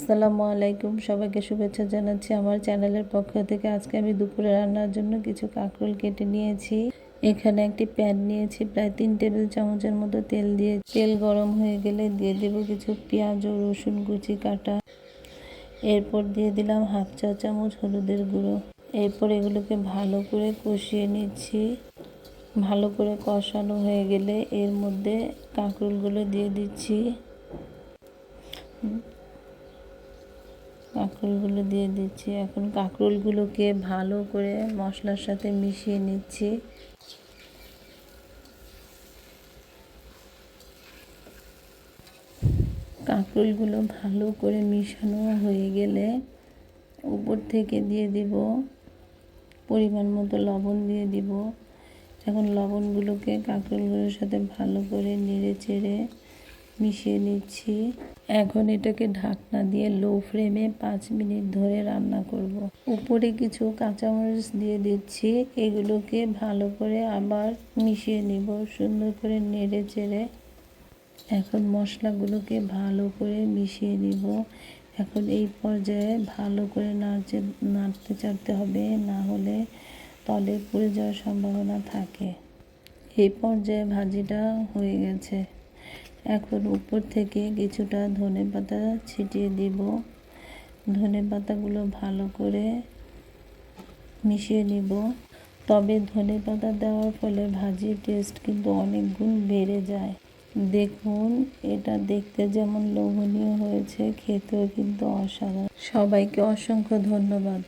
আসসালামু আলাইকুম। সবাইকে শুভেচ্ছা জানাচ্ছি আমার চ্যানেলের পক্ষ থেকে। আজকে আমি দুপুরে রান্নার জন্য কিছু কাঁকরোল কেটে নিয়েছি। এখানে একটি প্যান নিয়েছি, প্রায় তিন টেবিল চামচের মতো তেল দিয়ে। তেল গরম হয়ে গেলে দিয়ে দেবো কিছু পেঁয়াজ ও রসুন কুচি কাটা। এরপর দিয়ে দিলাম হাফ চা চামচ হলুদের গুঁড়ো। এরপর এগুলোকে ভালো করে কষিয়ে নিচ্ছি। ভালো করে কষানো হয়ে গেলে এর মধ্যে কাঁকরোলগুলো দিয়ে দিচ্ছি। কাঁকরোলগুলো দিয়ে দিচ্ছি। এখন কাঁকরোলগুলোকে ভালো করে মশলার সাথে মিশিয়ে নিচ্ছি। কাঁকরোলগুলো ভালো করে মিশানো হয়ে গেলে উপর থেকে দিয়ে দিব পরিমাণ মতো লবণ দিয়ে দিব। এখন লবণগুলোকে কাঁকরোলগুলোর সাথে ভালো করে নেড়ে চেড়ে মিশিয়ে নিচ্ছি। এখন এটাকে ঢাকনা দিয়ে লো ফ্লেমে পাঁচ মিনিট ধরে রান্না করব। উপরে কিছু কাঁচামরিচ দিয়ে দিচ্ছি। এগুলোকে ভালো করে আবার মিশিয়ে নিব, সুন্দর করে নেড়ে চেড়ে। এখন মশলাগুলোকে ভালো করে মিশিয়ে নিব। এখন এই পর্যায়ে ভালো করে নাড়চে, নাড়তে চাড়তে হবে, না হলে তলে পুড়ে যাওয়ার সম্ভাবনা থাকে। এই পর্যায়ে ভাজিটা হয়ে গেছে। এখন উপর থেকে কিছুটা ধনে পাতা ছিটিয়ে দিব। ধনে পাতাগুলো ভালো করে মিশিয়ে নিব। তবে ধনে পাতা দেওয়ার ফলে ভাজির টেস্ট কিন্তু অনেক গুণ বেড়ে যায়। দেখুন, এটা দেখতে যেমন লোভনীয় হয়েছে, খেতেও কিন্তু অসাধারণ। সবাইকে অসংখ্য ধন্যবাদ।